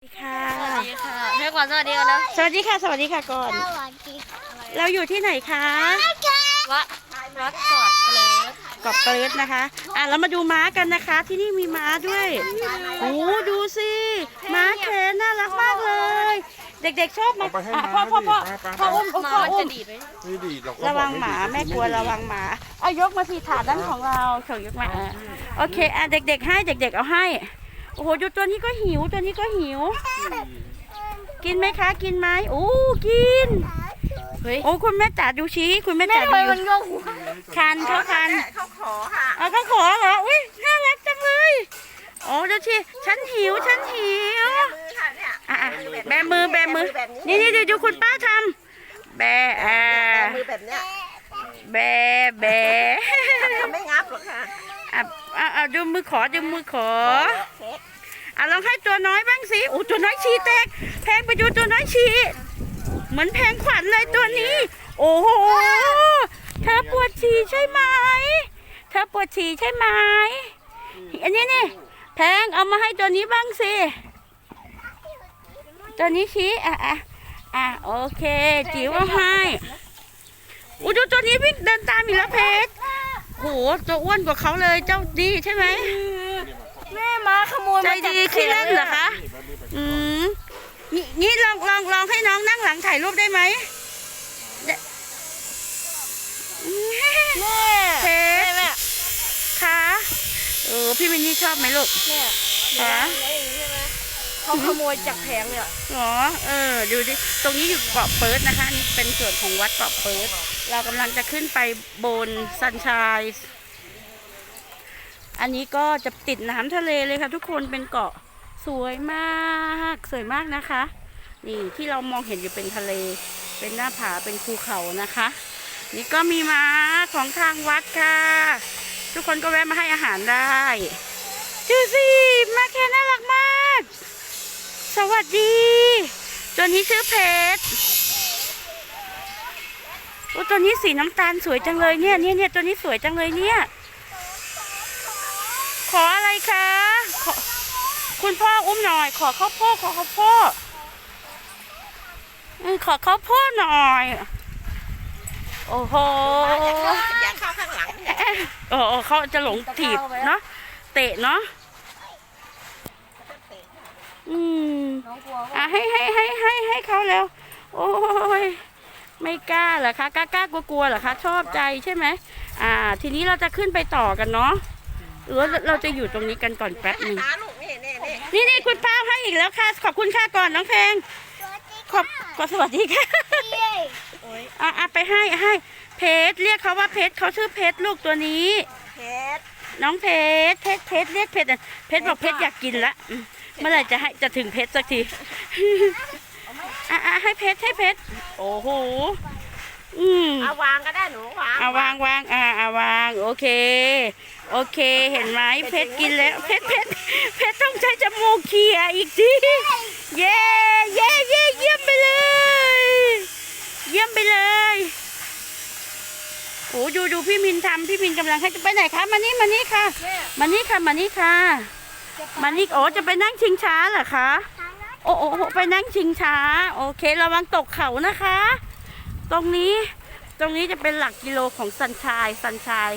สวัสดีค่ะ สวัสดีค่ะแม่ขวัญสวัสดีกันแล้วสวัสดีค่ะ สวัสดีค่ะก่อน สวัสดีค่ะเราอยู่ที่ไหนคะ วัดวัดกอดเกลิดเกาะเกรดนะคะ อะเรามาดูม้ากันนะคะ ที่นี่มีม้าด้วย โอ้ดูสิม้าแคนน่ารักมากเลย เด็กๆชอบมาเอาไปให้อะม้าพ่อพ่อพ่อดิไปไปพ่ออุ้มหมาพ่อมันอุ้จะมดีดไหมไม่ดีเราก็ระวังบอกหมาไดีแม่กลัวระวังหมาเอายกมาสิถาดนั้นของเราเขียวยกมาอะโอเคอะเด็กๆให้เด็ก ๆ เอาให้ โอ้โหดูตัวนี้ก็หิว ตัวนี้ก็หิว กินไหมคะ กินไหมโอ้กิน เฮ้ย โอ้คุณแม่จ๋าดูชี้คุณแม่แม่จ๋าทำไมดูมันโยกหัวคันเขาคันเขาขอค่ะเอาเขาขอเหรอ อุ้ยน่ารักจังเลย โอ้ดูชี้ฉันหิว ฉันหิว มือค่ะเนี่ยอะอะแบมือแบมือ นี่นี่ดูดูคุณป้าทำแบอ่ามือแบบเนี้ยแบแบทำไม่งับหรอกค่ะอะอะอะดูมือขอดูมือขอเซ็ตอะลอง ให้ตัวน้อยบ้างสิโอ้ตัวน้อยฉีแตกแพงไปดูตัวน้อยฉีเหมือนแพงขวัญเลยตัวนี้ โอ้โหเธอปวดฉี่ใช่ไหมเธอปวดฉี่ใช่ไหมอันนี้นี่แพงเอามาให้ตัวนี้บ้างสิตัวนี้ชี้อะอะอะโอเค จิ๋วเอาให้อู้ดูตัวนี้วิ่งเดินตามอีกแล้วเพชรโหตัวอ้วนกว่าเขาเลยเจ้าดีใช่ไหม แม่มาขโมยใจมาจากดีขี้เล่นเหรอคะ อืมนี่นี่ลองลองลองให้น้องนั่งหลังถ่ายรูปได้ไหมเดแม่เพแม่ชรแม่คะเออพี่มินนี่ชอบไหมลูก แม่คะเขาขโมยจากแผงเนี่ยหรอ เออ ดูดิ ตรงนี้อยู่เกาะเปิร์ดนะคะนี่เป็นส่วนของวัดเกาะเปิร์ดเรากำลังจะขึ้นไปบนซันชาย อันนี้ก็จะติดน้ำทะเลเลยค่ะ ทุกคนเป็นเกาะสวยมากสวยมากนะคะ นี่ที่เรามองเห็นอยู่เป็นทะเล เป็นหน้าผาเป็นภูเขานะคะ นี่ก็มีม้าของทางวัดค่ะ ทุกคนก็แวะมาให้อาหารได้ดูสิมาแค่น่ารักมาก สวัสดีตัวนี้ชื่อเพชรโอ้ตัวนี้สีน้ำตาลสวยจังเลยเนี่ยเนี่ยเนี่ยตัวนี้สวยจังเลยเนี่ย ขออะไรคะขอคุณพ่ออุ้มหน่อย ขอข้าวโพดขอข้าวโพดอืมขอข้าวโพดหน่อย โอ้โหอย่าเข้าข้างหลังเนี่ยโอ้โหเขาจะหลงถีบเนาะเตะเนาะอืมอะให้ให้ให้ให้ให้เขาแล้ว โอ้ยไม่กล้าเหรอคะกล้ากล้ากลัวกลัวเหรอคะชอบใจใช่ไหมอ่า ทีนี้เราจะขึ้นไปต่อกันเนาะ รือว่าเราจะอยู่ตรงนี้กันก่อนแป๊บหนึ่งหาลูกนี่นี่นี่นี่นี่คุณป้าให้อีกแล้วค่ะ ขอบคุณค่ะก่อนน้องเพลงขอบขอสวัสดีค่ะอะอะไปให้ให้เพชรเรียกเขาว่าเพชรเขาชื่อเพชรลูกตัวนี้ เพชรน้องเพชรเพชรเพชรเรียกเพชรอะเพชรบอกเพชรอยากกินละอืมเมื่อไหร่จะให้จะถึงเพชรสักที อะอะให้เพชรให้เพชรโอ้โห อืมเอาวางก็ได้หนูวางเอาวางวางอ่าเอาวาง โอเค โอเค เห็นไหมเพชรกินแล้ว เพชรเพชรเพชรต้องใช้จมูกเขี่ยอีกทีเย้เย้เย้เยี่ยมไปเลย เยี่ยมไปเลยโอ้ดูดูพี่มินทำพี่มินกำลังให้ไปไหนคะมานี่มานี่ค่ะ มานี่ค่ะมานี่ค่ะมานี่โอ้จะไปนั่งชิงช้าเหรอคะโอ้โอ้โอ้ไปนั่งชิงช้า โอเคระวังตกเขานะคะ ตรงนี้ตรงนี้จะเป็นหลักกิโลของสันชายสันชาย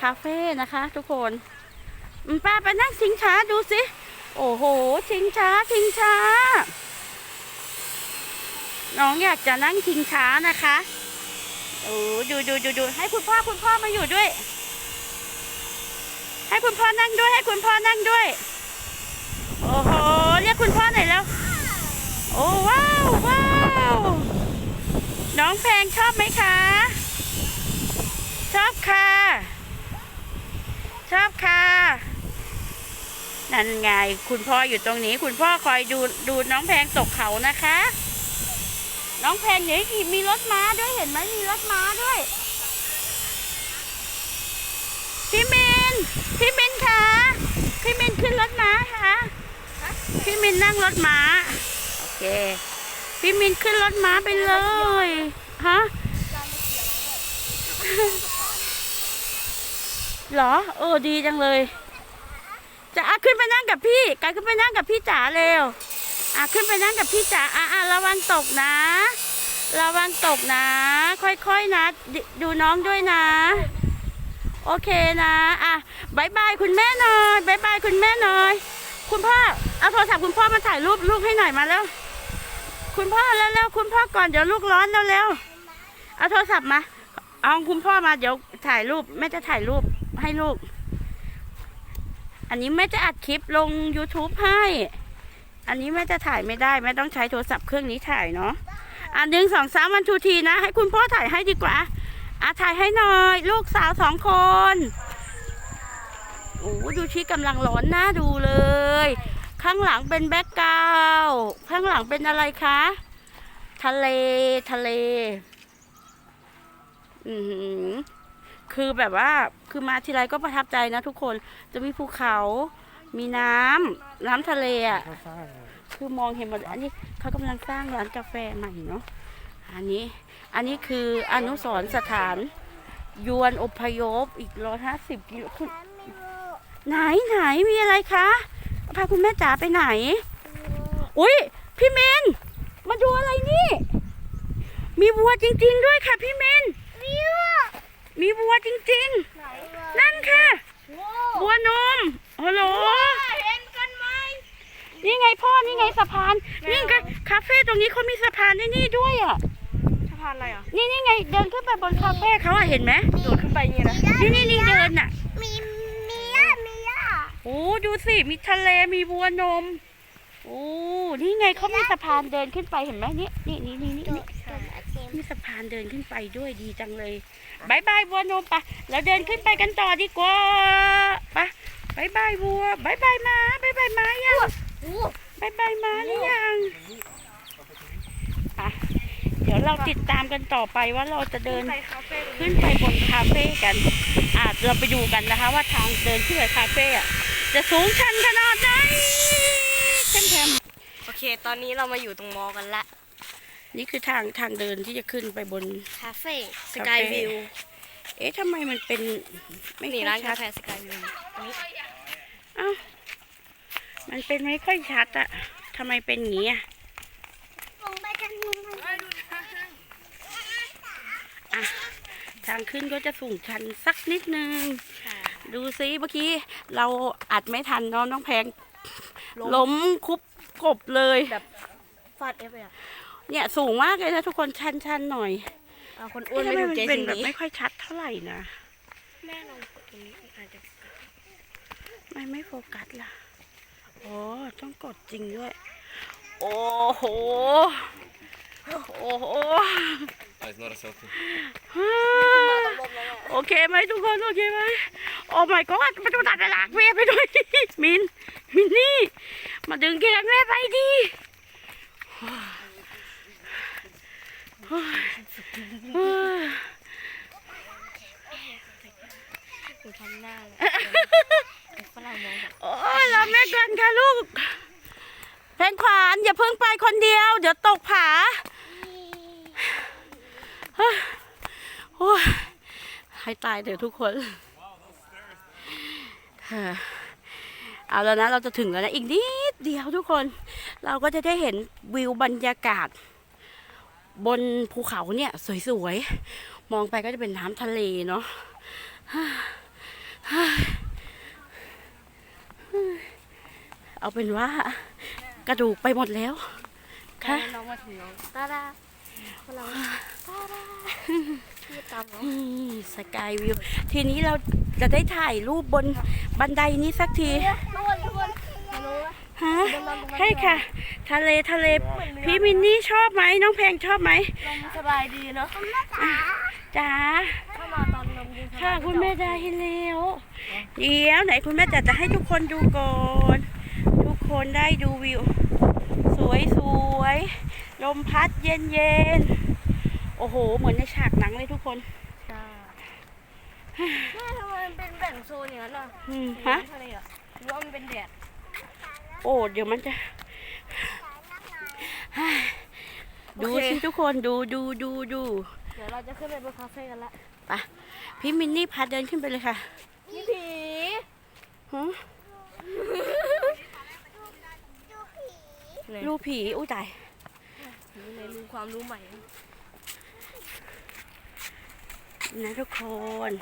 คาเฟ่นะคะ ทุกคนป้าไปนั่งชิงช้าดูสิโอ้โห ชิงช้าชิงช้า น้องอยากจะนั่งชิงช้านะคะโอ้ดูดูดูดูให้คุณพ่อคุณพ่อมาอยู่ด้วย ให้คุณพ่อนั่งด้วย ให้คุณพ่อนั่งด้วย โอ้โห เรียกคุณพ่อหน่อยแล้ว โอ้ว้าวว้าว น้องแพงชอบไหมคะ ชอบค่ะ ชอบค่ะ นั่นไง คุณพ่ออยู่ตรงนี้ คุณพ่อคอยดูดูน้องแพงตกเขานะคะ น้องแพงเดี๋ยวมีรถม้าด้วยเห็นไหมมีรถม้าด้วยพี่มินพี่มินคะพี่มินขึ้นรถม้าคะพี่มินนั่งรถม้า โอเค พี่มินขึ้นรถม้าไปเลย ฮะหรอ เออ ดีจังเลยจะอะขึ้นไปนั่งกับพี่กายขึ้นไปนั่งกับพี่จ๋าเร็วอะขึ้นไปนั่งกับพี่จ๋าอะอะระวังตกนะระวังตกนะ ค่อยๆนะดดูน้องด้วยนะ โอเคนะอะบายบายคุณแม่หน่อยบายบายคุณแม่หน่อย คุณพ่อเอาโทรศัพท์คุณพ่อมาถ่ายรูปลูกให้หน่อยมาแล้ว คุณพ่อแล้วแล้วคุณพ่อก่อนเดี๋ยวลูกร้อนแล้วแล้วเอาโทรศัพท์มา เอาคุณพ่อมาเดี๋ยวถ่ายรูปแม่จะถ่ายรูปให้ลูก อันนี้แม่จะอัดคลิปลง YouTube ให้ อันนี้แม่จะถ่ายไม่ได้แม่ต้องใช้โทรศัพท์เครื่องนี้ถ่ายเนาะอันหนึ่งสองสามวันทูทีนะ ให้คุณพ่อถ่ายให้ดีกว่าอะถ่ายให้หน่อย ลูกสาวสองคนโอ้ดูชีกำลังร้อนหน้าดูเลย ข้างหลังเป็นแบ็กกราวด์ข้างหลังเป็นอะไรคะ ทะเลทะเลอือหือคือแบบว่าคือมาทีไรก็ประทับใจนะทุกคนจะมีภูเขา มีน้ำน้ำทะเลอะคือมองเห็นหมดอันนี้เขากำลังสร้างร้านกาแฟใหม่เนาะอันนี้ อันนี้คืออนุสรณ์สถาน ยวนอพยพอีกร้อยห้าสิบกิโลคุณไหนไหนมีอะไรคะ พาคุณแม่จ๋าไปไหน อุ้ยพี่เมน มาดูอะไรนี่ มีวัวจริง ๆ ด้วยค่ะพี่เมนมีวัวจริง ๆ นั่นค่ะ วัวนมฮัลโหลเห็นกันไหมนี่ไงพ่อ นี่ไงสะพาน นี่ไงคาเฟ่ตรงนี้เขามีสะพานในนี่ด้วยอะ สะพานอะไรอะ นี่นี่ไงเดินขึ้นไปบนคาเฟ่เขาอะเห็นไหมโดดขึ้นไปอย่างนี้นะ นี่นี่นี่เดินอะ มีมีย่ามีย่าโอ้ดูสิ มีทะเลมีวัวนมโอ้นี่ไงเขามีสะพานเดินขึ้นไปเห็นไหมนี่นี่นี่นี่นี่นี่มีสะพานเดินขึ้นไปด้วยดีจังเลยบายบายวัวนมปะเราเดินขึ้นไปกันต่อดีกว่าปะบายบายวัวบายบายม้าบายบายม้ายังบายบายม้าหรือยังอะเดี๋ยวเราติดตามกันต่อไปว่าเราจะเดินไปคาเฟ่ขึ้นไปบนคาเฟ่กันอะเราไปดูกันนะคะ ว่าทางเดินขึ้นไปคาเฟ่อะ จะสูงชันขนาดไหนเข้มแข็งโอเค ตอนนี้เรามาอยู่ตรงมอกันละ นี่คือทางทางเดินที่จะขึ้นไปบนคาเฟ่สคาเฟ่กายวิว เอ๊ะทำไมมันเป็นไม่นี่ค่ร้าอนยกาชัดแฟสกายวิวอันนี้เอ้ามันเป็นไม่ค่อยชัดอะทำไมเป็นอย่างนี้อะลงไปกันมุมอะทางขึ้นก็จะสูงชันสักนิดนึงค่ะ ดูซิเมื่อกี้เราอัดไม่ทันเนาะน้องแพงล้มคุบกบเลยแบบฟาดเอฟเลยอะเนี่ยสูงมากเลยนะทุกคนชันชันๆหน่อยเอาคนอ้วนเอ๊ะไม่ทำไมถูกมันใจเป็นสิ่งแบบนี้ไม่ค่อยชัดเท่าไหร่นะแม่ลองกดตรงนี้อาจจะไม่ไม่โฟกัสล่ะโอ้ต้องกดจริงด้วย โอ้โหโอ้โห Ah, it's not a selfie. โอเคไหมทุกคนโอเคไหมโอ้ my god มาดูตัดหลักแม่ไปด้วยมินมินนี่ มาดึงแขนแม่ไปดิเฮ้ยเฮ้ยหนูทำหน้าเลยฝรั่งมองแบบโอ้ยรอแม่ก่อนค่ะลูกแพงขวานอย่าเพิ่งไปคนเดียว เดี๋ยวตกผาโอ้ย ให้ตายเดี๋ยวทุกคนเฮ้ยเอาแล้วนะเราจะถึงแล้วนะอีกนิดเดียวทุกคน เราก็จะได้เห็นวิวบรรยากาศ บนภูเขาเนี่ยสวยๆ มองไปก็จะเป็นน้ำทะเลเนาะเอาเป็นว่ากระดูกไปหมดแล้วค่ะน้องมาถึงน้องตาดา ฝรั่งตาดาพี่ตามน้องนี่สกายวิว ทีนี้เราจะได้ถ่ายรูปบนบันไดนี้สักที ทุกคนทุกคนฮัลโหลฮะ ใช่ค่ะ ทะเลทะเล พี่มินนี่ชอบไหมน้องแพงชอบไหมลมสบายดีเนาะจ๋า ถ้ามาตอนลมเย็นค่ะคุณแม่ได้แล้วเดี๋ยวไหนคุณแม่จะจะให้ทุกคนดูก่อน ทุกคนได้ดูวิว สวยสวย ลมพัดเย็นเย็นโอ้โห เหมือนในฉากหนังเลยทุกคนใช่แม่ทำไมมันเป็นแบ่งโซนอย่างนั้นอะอืมฮะทะเลอะหรือว่ามันเป็นแดด โอ้ เดี๋ยวมันจะ ดูโอเคสิทุกคนดูดูดูดูเดี๋ยวเราจะขึ้นไปบนคาเฟ่กันละไปพี่มินนี่พาเดินขึ้นไปเลยค่ะพี่ผีฮะดูผีในรูปผี อุ้ยตาย ในรู้ความรู้ใหม่นะทุกคน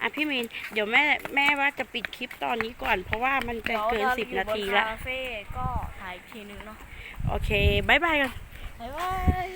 อะพี่มินเดี๋ยวแม่แม่ว่าจะปิดคลิปตอนนี้ก่อน เพราะว่ามันจะเกินสิบนาทีแล้ละคาเฟ่ก็ถ่ายอีกทีนึงเนาะ โอเคบายบายกัน บ๊ายบาย